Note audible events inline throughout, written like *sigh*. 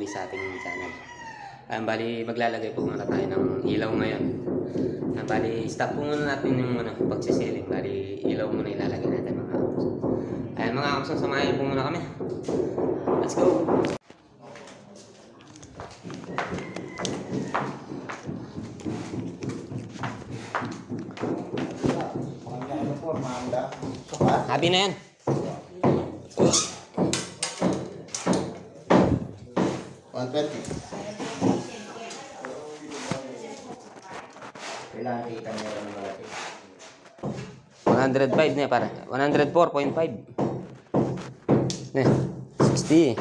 Muli sa ating channel. Ayan, bali maglalagay po muna tayo ng ilaw ngayon. Ayan, bali stop po muna natin yung ano, pagsisiling. Bali ilaw muna ilalagay natin mga kapason. Ayan mga kapason, samahin po muna kami. Let's go! Happy na yan. One twenty. Kailangan kita niya ng malaki. 105 na para. 104.5. Ne, 60.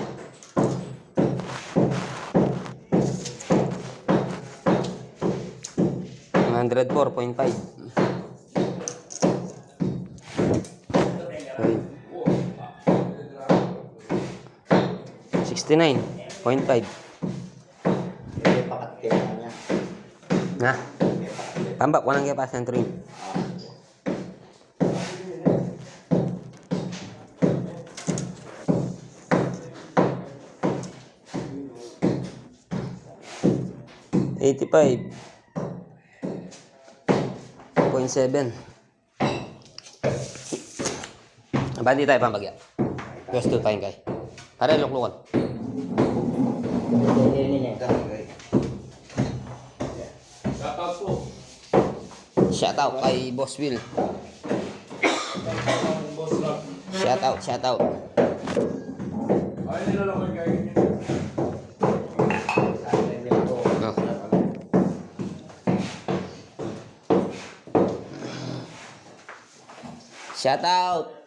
One hundred four point five. Sixty nine point five. May pakat kailangan niya. Pakat. tambak walang kipas ng trim. Eighty-five point seven. Bandi tayo pambagya. Gusto tayo kay. Para luklukan. Shout out kay Boss Will. Shout out, shout out. No. Shout out.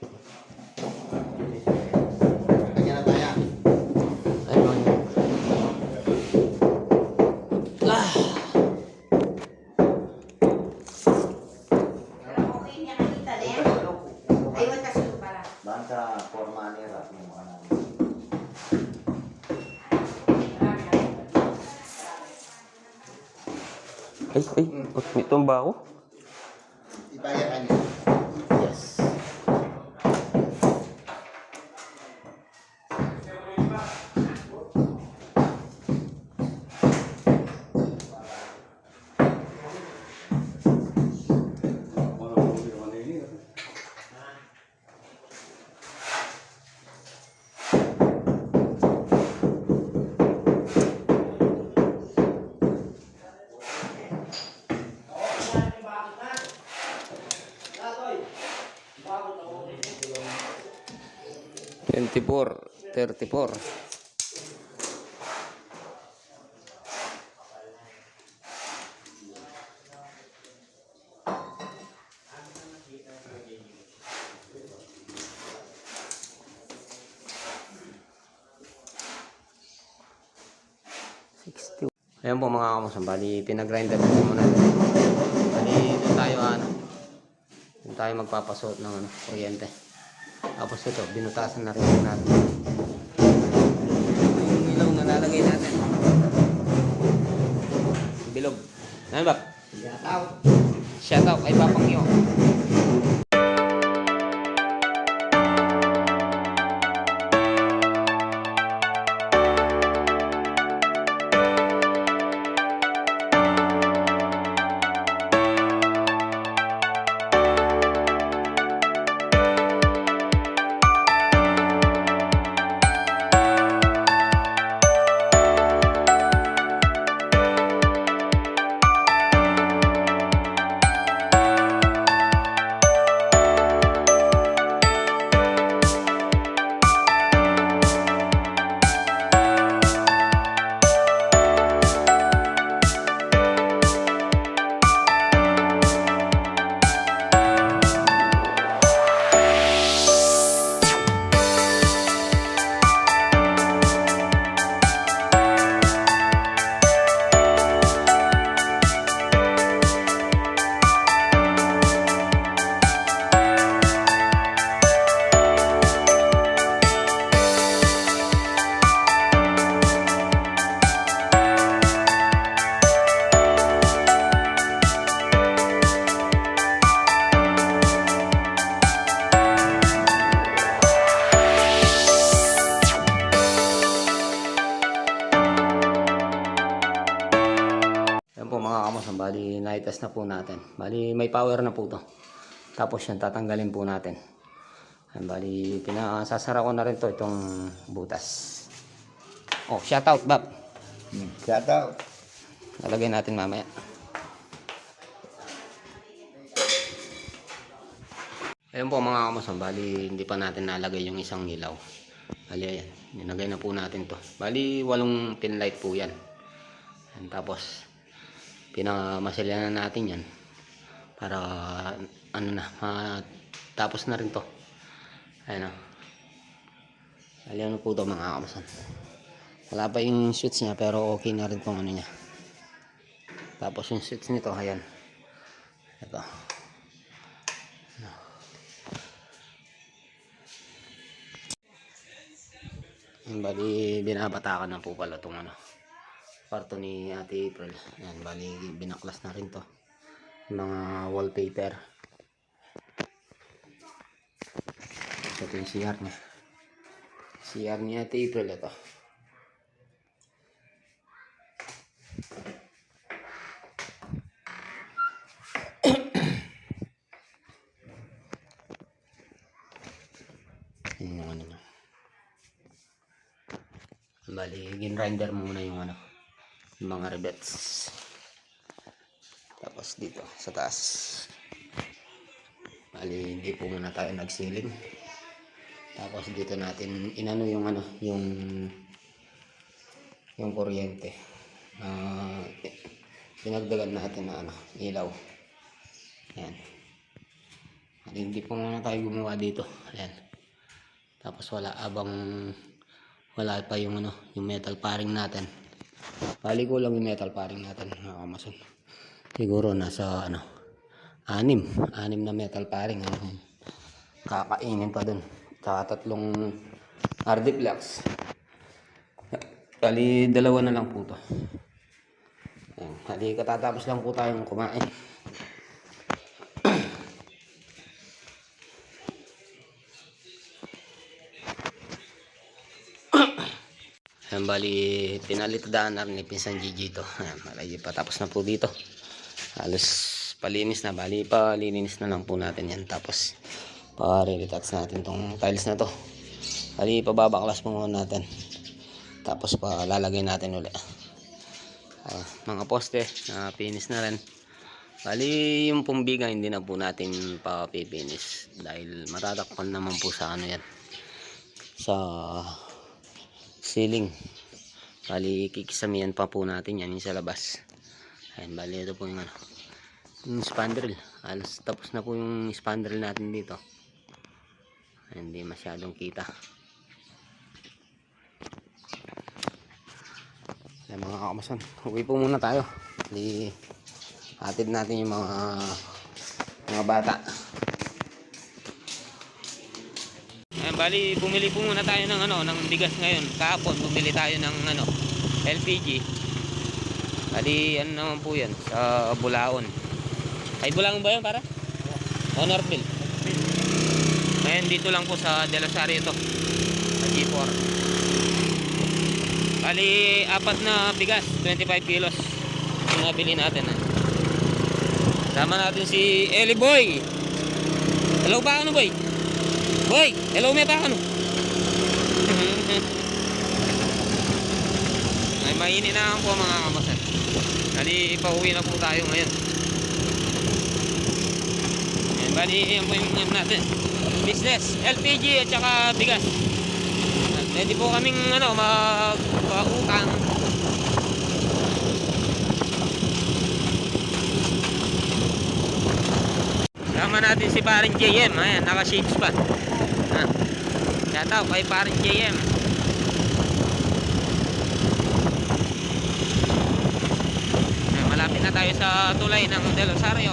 Sa forma ni Rat mo mga namin. Ay, ay, may tumba ako. 24, 34. Ayan po mga kamusan, bali pinagrinder po muna. Bali doon tayo ano. Doon tayo magpapasuot ng ano, kuryente. Tapos ito, binutasan na rin natin. Yung ilaw na lalagay natin. Bilog. Ano ba? Shout out. Shout out kay Papang Yo. Na po natin. Bali, may power na po to. Tapos yan, tatanggalin po natin. Ayan, bali, pinasasara ko na rin to itong butas. Oh, shout out, Bob. Hmm. Shout out. Lalagay natin mamaya. Ayun po mga kamason, bali hindi pa natin nalagay yung isang ilaw. Bali ayan, nilagay na po natin to. Bali walong pin light po yan. Ayan, tapos pinamasilya na natin yan para ano na, matapos na rin to. Ayan o. Bali ano po to mga kamason. Wala pa yung switch niya pero okay na rin tong ano niya. Tapos yung switch nito, ayan. Ito. Bali, binabatakan na po pala itong ano. Kwarto ni Ate April. Ayan, bali, binaklas na rin to. Mga wallpaper. Ito yung CR niya. CR ni Ate April ito. Ano niya. Bali, ginrinder muna yung ano, mga rivets. Tapos dito, sa taas. Bali, hindi po muna tayo nagsiling. Tapos dito natin inano yung ano, yung yung kuryente. Ah, pinagdagan natin na ano, ilaw. Ayan. Bali, hindi po muna tayo gumawa dito. Ayan. Tapos wala abang wala pa yung ano, yung metal paring natin. Bali ko lang yung metal paring natin, mga kamason. Siguro nasa ano, anim, anim na metal paring ang kakainin pa dun. Tsaka tatlong RD Flex. Bali dalawa na lang po to. Bali katatapos lang po tayong kumain. Ayan, bali, pinalitadaan na rin ni Pinsan Gigi ito. Ayan, malay pa tapos na po dito. Halos palinis na. Bali, palinis na lang po natin yan. Tapos, pa-relax natin tong tiles na to. Bali, pababaklas po muna natin. Tapos, pa lalagay natin ulit. Ayan, mga poste, na finish na rin. Bali, yung pumbiga hindi na po natin pa-finish. Dahil matatakpan naman po sa ano yan. Sa ceiling. Bali, kikisamihan pa po natin yan sa labas. Ayan, bali ito po yung ano. Yung spandrel. Alas tapos na po yung spandrel natin dito. Ayan, hindi masyadong kita. Ayan mga kamason. Uwi po muna tayo. Di hatid natin yung mga mga bata. Ayan, bali bumili po muna tayo ng ano, ng bigas ngayon. Kahapon bumili tayo ng ano, LPG. Bali ano naman po 'yan sa Bulaon. Ay Bulaon ba 'yan para? O Northville. Ngayon dito lang po sa De La Salle ito. Sa G4. Bali apat na bigas, 25 kilos. Yung nabili natin. Ah. Sama natin si Eli Boy. Hello pa ano boy? Boy, hello me pa ano? *laughs* Ay mainit na po mga kamasan. Bali, pauwi na po tayo ngayon. Ayan, bali, yan po yung natin. Business, LPG at saka bigas. At Pwede po kaming ano, magpautang. Kasama natin si paring JM. Ayan, naka-shades pa. Shout out kay paring JM. Malapit na tayo sa tulay ng Del Rosario.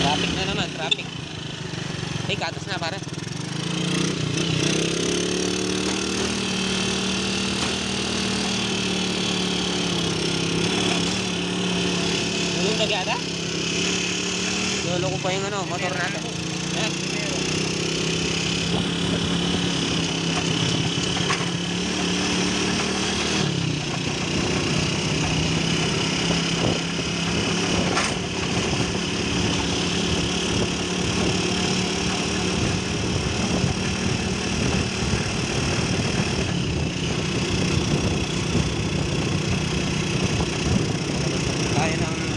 Traffic na naman, traffic. Hey, katas na pare. Yung nagada? Lolo ko pa yung ano, motor natin. Eh.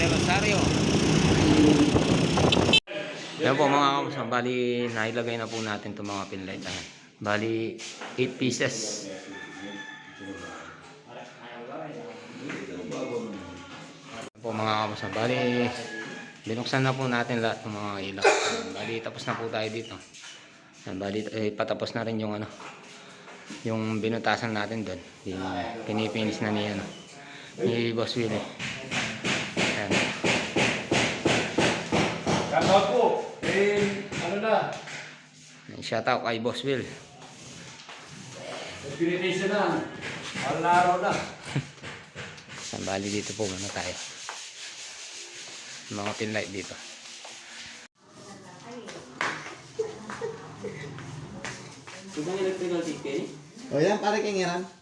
Rosario. Yan po mga kamusta. Bali, nailagay na po natin itong mga pinlight. Ayan. Bali, 8 pieces. Po mga kamusta. Bali, binuksan na po natin lahat ng mga ilaw. Bali, tapos na po tayo dito. Ayan, bali, eh, patapos na rin yung ano, yung binutasan natin doon. Pinipinis na ni ano, ni Boss Willie. Ayan. Shoutout po. Eh, ano na? Shout out kay Boss Will. Experimentation na. Mahal na araw na. Ayan, bali dito po muna tayo. Mga pinlight dito. Ibang electrical tape kayo? O yan, pare kingiran. Ayan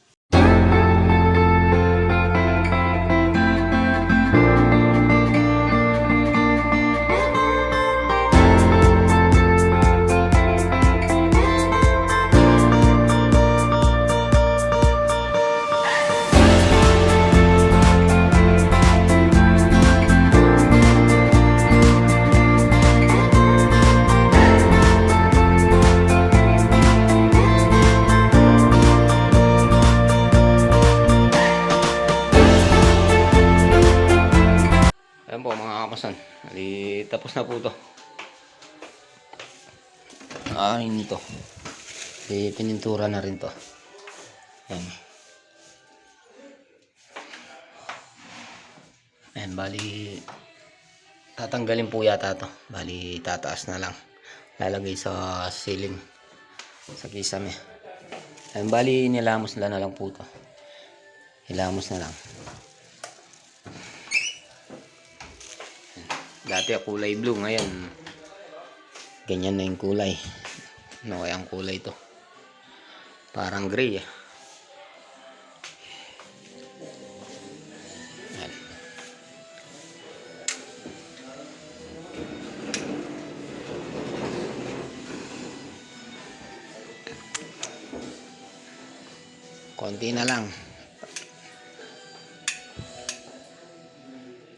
tapos na po to. Ah, yun ito. Eh, pinintura na rin to. Ayan. Ayan, bali tatanggalin po yata to. Bali tataas na lang. Lalagay sa ceiling. Sa kisame. Ayan, bali nilamos na lang po to. Hilamos na lang. Dati kulay blue, ngayon ganyan na yung kulay. Ano kaya ang kulay to? Parang gray ah. Konti na lang.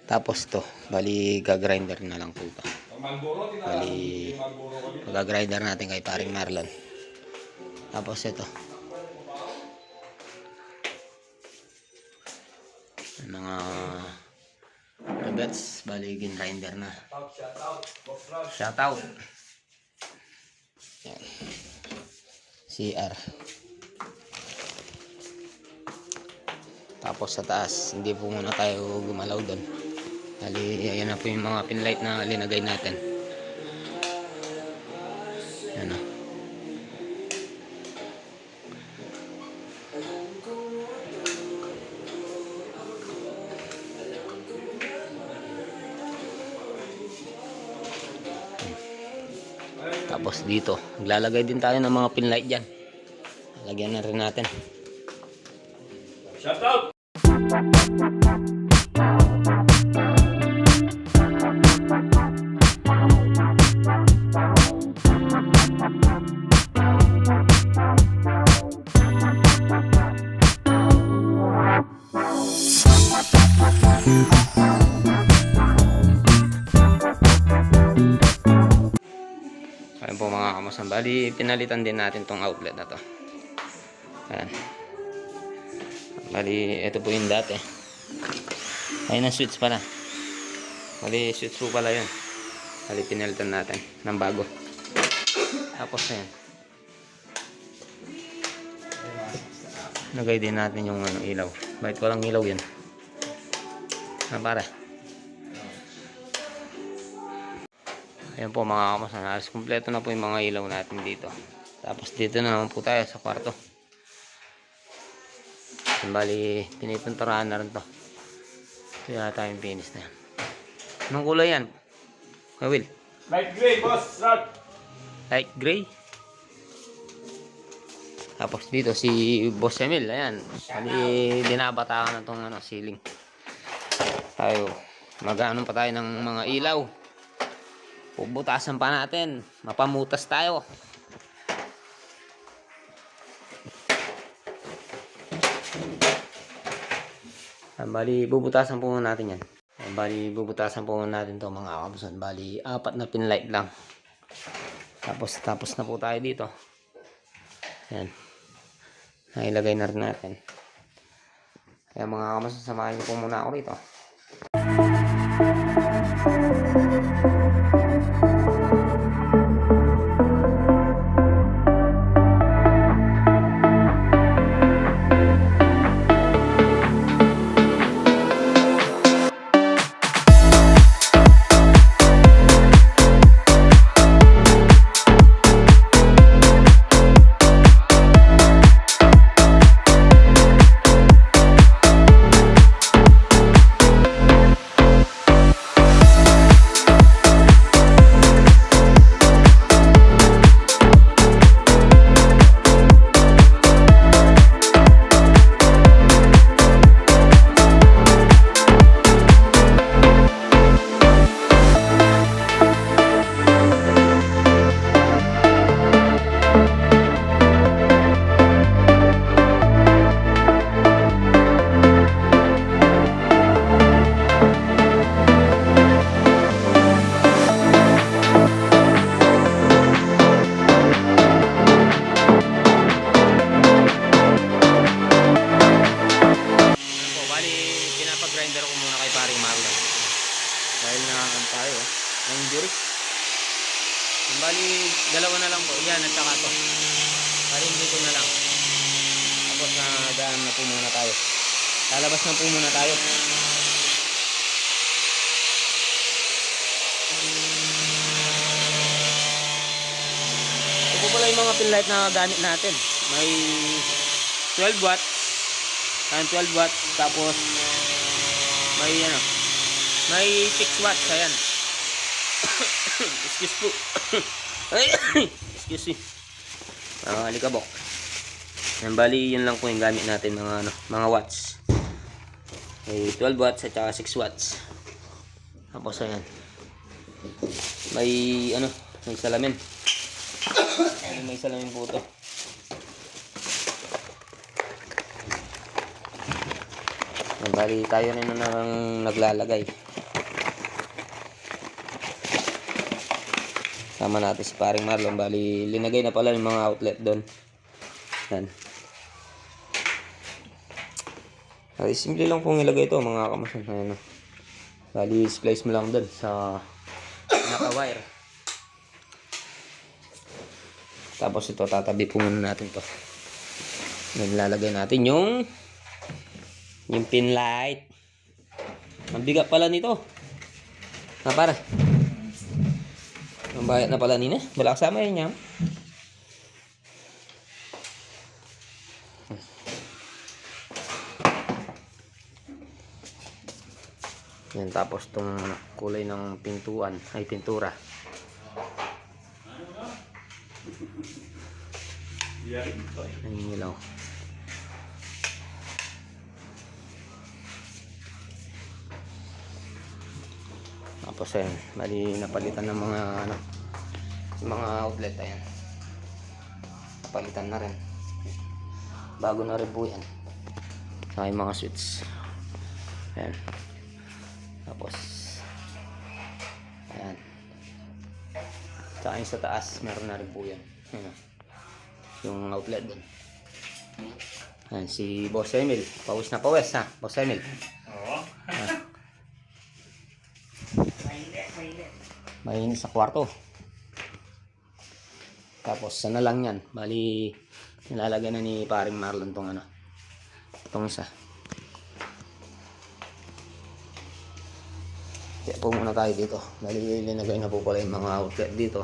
Tapos to, bali gagrinder na lang po to. Bali, gagrinder natin kay paring Marlon. Tapos ito. Mga rivets, bali grinder na. Shout out. Yan. CR. Tapos sa taas, hindi po muna tayo gumalaw doon. Bali, ayan na po yung mga pinlight na linagay natin. Yan o. Tapos dito, maglalagay din tayo ng mga pinlight dyan. Lagyan na rin natin. Shoutout! Ayan po mga kamasan. Bali, pinalitan din natin tong outlet na to. Ayan. Bali, ito po yung dati. Ayun ang switch pala. Bali, switch po pala yun. Bali, pinalitan natin ng bago. Tapos ayan. Nagay din natin yung ano, ilaw. Bakit walang ilaw yan? Ah, para. Ayan po mga kamasan. Halos kumpleto na po yung mga ilaw natin dito. Tapos dito na naman po tayo sa kwarto. Bali, pinipinturahan na rin to. Ito yata yung finish na yan. Anong kulay yan? Kuya Will? Light gray, boss. Start. Light gray. Tapos dito si Boss Emil, ayan. Bali, dinabatakan na tong ano, ceiling. Tayo, mag-ano pa tayo ng mga ilaw. Pubutasan pa natin. Mapamutas tayo. Ah, Bali, bubutasan po natin yan. Ayan, bali, bubutasan po natin to mga kabusan. Bali, apat na pinlight lang. Tapos, tapos na po tayo dito. Ayan. Nailagay na rin natin. Kaya mga kabusan, samahan niyo po muna ako rito. Lalabas na po muna tayo. Ito pala yung mga pinlight na gamit natin. May 12 watts Ayan, 12 watts. Tapos, may ano, may 6 watts. Ayan. *coughs* Excuse po. *coughs* *coughs* Excuse me. Mga alikabok. Ayan, bali, yun lang po yung gamit natin mga ano, mga watts. May 12 watts at saka 6 watts. Tapos, ayan. May, ano, may salamin. May salamin po ito. Bali, tayo rin na nang naglalagay. Sama natin si paring Marlon. Bali, linagay na pala yung mga outlet doon. Yan. Bali, simple lang pong ilagay ito mga kamasan. Ayan, oh. Bali, splice mo lang doon sa naka-wire. Tapos ito, tatabi po muna natin to. Naglalagay natin yung yung pin light. Ang bigat pala nito. Ah, para. Ang na pala nina. Wala kasama yun yan. Tapos tong kulay ng pintuan, ay pintura. Ayun ilaw. Tapos ayan, bali napalitan ng mga ano, mga outlet ayan. Napalitan na rin. Bago na rin po yan. Yung mga switch. Ayan. Tapos ayan. Saka yung sa taas, meron na rin po yan. Ayan. Yung outlet dun. Ayan, si Boss Emil. Pawis na pawis ha, Boss Emil. Oo. Mainit sa kwarto. Tapos sana lang yan. Bali, nilalagay na ni paring Marlon tong ano. Itong isa. Kaya po muna tayo dito. Bali, linagay na po pala yung mga outlet dito.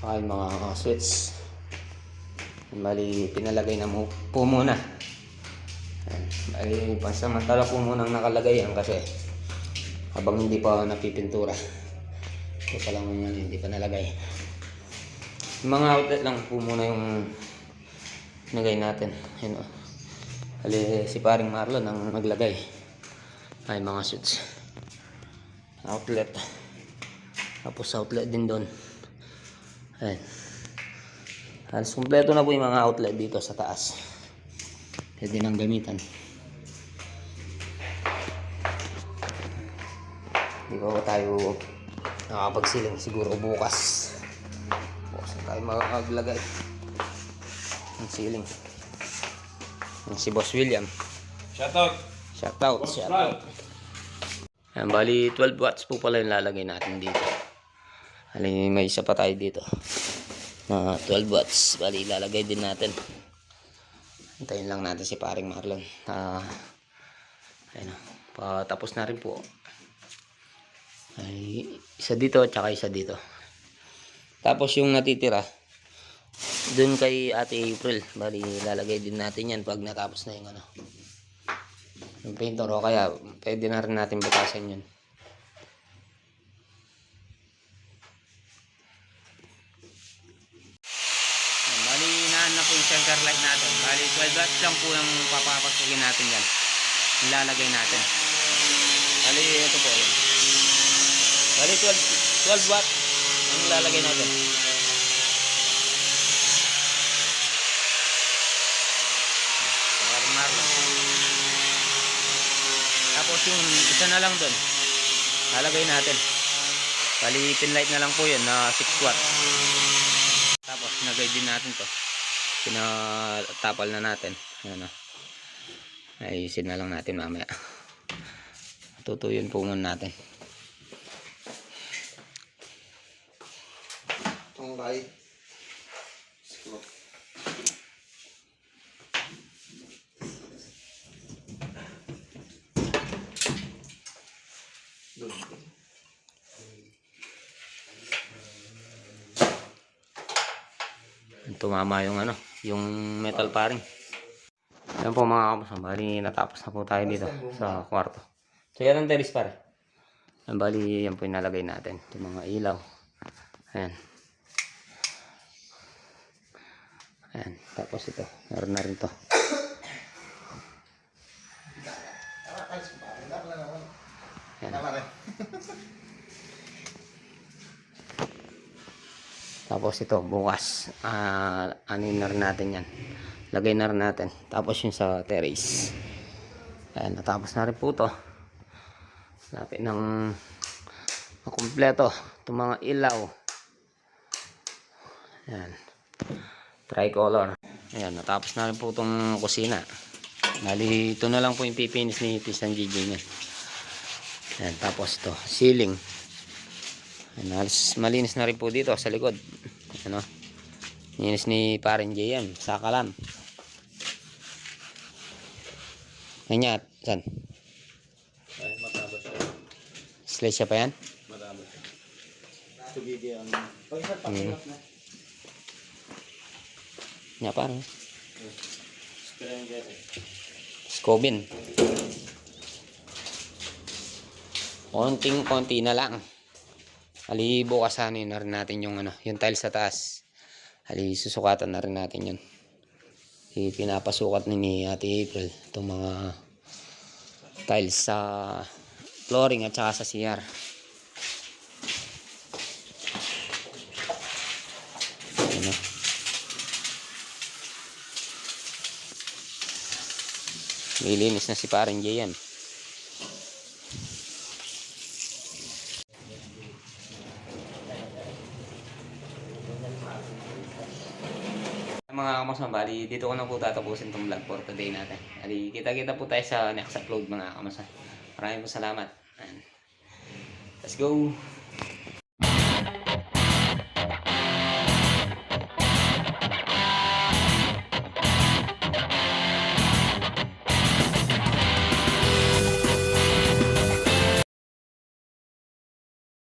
Yung mga switch. Bali, pinalagay na mo po muna. Bali, pansamantala po munang nakalagay yan kasi habang hindi pa napipintura. Ito pa lang yan, hindi pa nalagay. Mga outlet lang po muna yung nagay natin. Ayun o. Hali, si paring Marlon ang naglagay. Ay, mga switch. Outlet. Tapos outlet din doon. Ayan. Halos kumpleto na po yung mga outlet dito sa taas. Pwede nang gamitan. Hindi pa tayo nakakapagsiling. Siguro bukas. Bukas na tayo makaglagay ng siling. Yung si Boss William. Shoutout. Shout out, Boss shout out. Ayan, bali 12 watts po pala yung lalagay natin dito. Bali may isa pa tayo dito. Na 12 watts. Bali ilalagay din natin. Antayin lang natin si paring Marlon. Ah, ayun. Patapos na rin po. Ay, isa dito at saka isa dito. Tapos yung natitira, dun kay Ate April. Bali lalagay din natin yan pag natapos na yung ano yung painter o kaya pwede na rin natin butasan yun. Bali inaan na po yung center light natin. Bali 12 watts lang po yung papapasukin natin yan ilalagay natin. Bali ito po yun bali 12, 12 watt ang ilalagay natin Parang Marlon. Tapos yung isa na lang doon. Lalagay natin. Bali, pin light na lang po yun na 6 watt. Tapos, nagay din natin to. Pinatapal na natin. Ayan o. Ayusin na lang natin mamaya. Tutuyun po muna natin. Itong light. Tumama yung ano, yung metal paring. Ayan po mga kapasang. Bali, natapos na po tayo dito sa kwarto. So, yan ang teres pare. Bali, yan po yung nalagay natin. Yung mga ilaw. Ayan. Ayan. Tapos ito. Meron na rin to. *coughs* Ayan. *laughs* Tapos ito, bukas. Ah, anin na rin natin yan. Lagay na rin natin. Tapos yung sa terrace. Ayan, natapos na rin po to. Lapit ng makumpleto. Itong mga ilaw. Ayan. Tricolor. Ayan, natapos na rin po itong kusina. Bali, ito na lang po yung pipinis ni Tisan GJ niya. Ayan, tapos ito, ceiling. Halos malinis na rin po dito sa likod. Ano? Linis ni Paren JM. Saka lang. Ayan, saan? Ay, mataba siya. Slice siya pa yan? Mataba siya. Tubigi ang... Pag isa pa, Hmm. na. Parang. Stranger. Scobin. Konting konti na lang. Ali bukas ano na rin natin yung ano, yung tiles sa taas. Ali susukatan na rin natin yun. I pinapasukat ni, ni Ate April itong mga tiles sa flooring at saka sa CR. Ano? Nilinis na si parang JM. Mga kamasma, bali dito ko na po tatapusin itong vlog for today natin. Bali, kita-kita po tayo sa next upload mga kamasma. Maraming salamat. Ayan. Let's go!